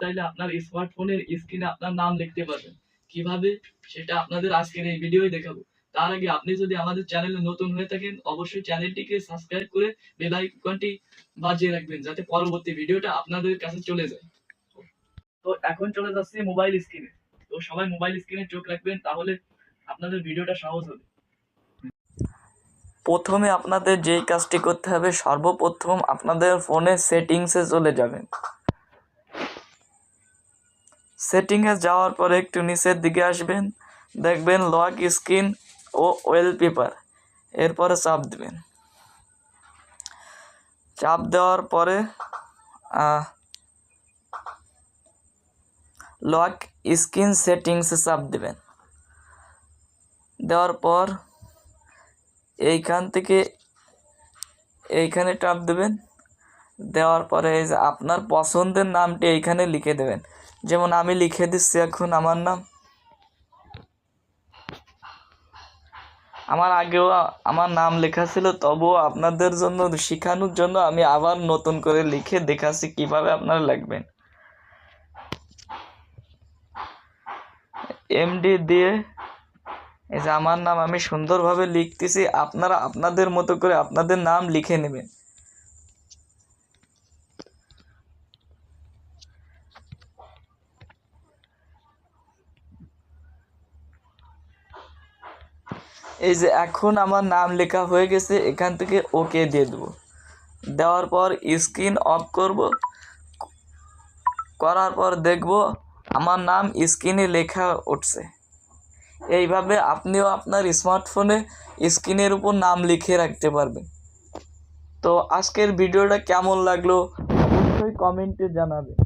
চাইলে আপনার স্মার্টফোনের স্ক্রিনে আপনার নাম লিখতে পারবেন। কীভাবে? সেটা আপনাদের আজকের এই ভিডিওই দেখাবো। তার আগে আপনি যদি আমাদের চ্যানেলে নতুন হয়ে থাকেন, অবশ্যই চ্যানেলটিকে সাবস্ক্রাইব করে বেল আইকনটি বাজিয়ে রাখবেন, যাতে পরবর্তী ভিডিওটা আপনাদের কাছে চলে যায়। তো এখন চলে যাচ্ছে মোবাইল স্ক্রিনে তো সবাই মোবাইল স্ক্রিনে চোখ রাখবেন, তাহলে আপনাদের ভিডিওটা সহজ হবে। প্রথমে আপনাদের যেই কাজটি করতে হবে, সর্বপ্রথম আপনাদের ফোনের সেটিংসে চলে যাবেন। সেটিংয়ে যাওয়ার পরে একটু নিচের দিকে আসবেন, দেখবেন লক স্ক্রিন ও ওয়েলপেপার এরপরে চাপ দিবেন। চাপ দেওয়ার পরে লক স্ক্রিন সেটিংসে চাপ দিবেন। দেওয়ার পর, এইখান থেকে এইখানে টাপ দেবেন। দেওয়ার পরে এই যে আপনার পছন্দের নামটি এইখানে লিখে দেবেন। যেমন আমি লিখে দিচ্ছি এখন আমার নাম। আমার আগেও আমার নাম লেখা ছিল, তবুও আপনাদের জন্য, শেখানোর জন্য আমি আবার নতুন করে লিখে দেখাচ্ছি কীভাবে আপনারা লিখবেন। এমডি দিয়ে এই যে আমার নাম আমি সুন্দরভাবে লিখতেছি, আপনারা আপনাদের মতো করে আপনাদের নাম লিখে নেবেন। এই যে এখন আমার নাম লেখা হয়ে গেছে, এখান থেকে ওকে দিয়ে দেবো। দেওয়ার পর স্ক্রিন অফ করব। করার পর দেখব আমার নাম স্ক্রিনে লেখা উঠছে। এইভাবে আপনিও আপনার স্মার্টফোনে স্ক্রিনের উপর নাম লিখে রাখতে পারবেন। তো আজকের ভিডিওটা কেমন লাগল, অবশ্যই কমেন্টে জানাবেন।